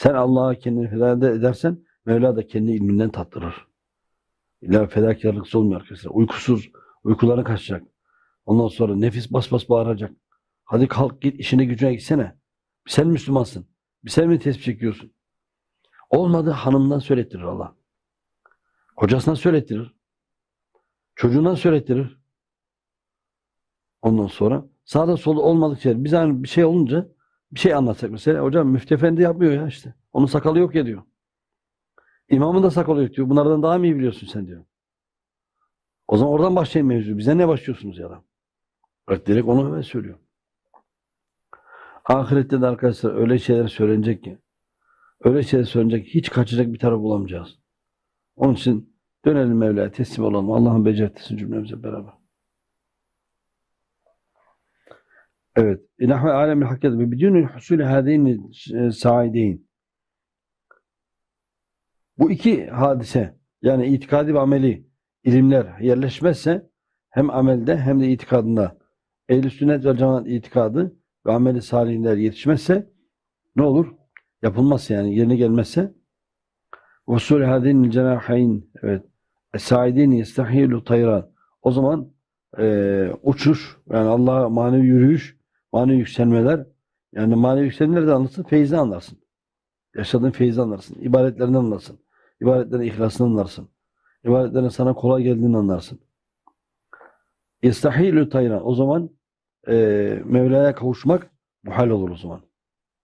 Sen Allah'a kendini feda edersen Mevla da kendi ilminden tattırır. İlla fedakarlıksız olmuyor arkadaşlar. Uykusuz, uykuların kaçacak. Ondan sonra nefis bas bas bağıracak. Hadi kalk git işine gücüne gitsene. Sen Müslümansın. Bir sen mi tespih çekiyorsun? Olmadı hanımdan söylettirir Allah. Kocasından söylettirir. Çocuğundan söylettirir. Ondan sonra sağda solda olmadık şeyler. Biz hani bir şey olunca bir şey anlatsak mesela. Hocam Müftü Efendi yapmıyor ya işte. Onun sakalı yok ya diyor. İmamın da sakalı yok diyor. Bunlardan daha mı iyi biliyorsun sen diyor. O zaman oradan başlayın mevzu. Bize ne başlıyorsunuz ya? Bak direkt onu hemen söylüyor. Ahirette de arkadaşlar öyle şeyler söylenecek ki öyle şeyler söylenecek hiç kaçacak bir taraf bulamayacağız. Onun için dönelim Mevla'ya teslim olalım. Allah'ın becertisi cümlemize beraber. Evet. İlahi alemil hakikati ve bidünül husulü hâzeyni saideyn. Bu iki hadise yani itikadi ve ameli ilimler yerleşmezse hem amelde hem de itikadında ehl-i sünnet ve cemaat itikadı ve ameli salihler yetişmezse ne olur? Yapılmazsa yani yerine gelmezse usul hadin cenahayn evet esaidin yestahilu tayran o zaman e, uçuş yani Allah'a manevi yürüyüş manevi yükselmeler yani manevi yükselmeleri de anlarsın feyzi anlarsın yaşadığın feyzi anlarsın ibadetlerinden anlarsın ibadetlerin ihlasını anlarsın ibadetlerin sana kolay geldiğini anlarsın yestahilu tayran. O zaman e, Mevla'ya kavuşmak muhal olur o zaman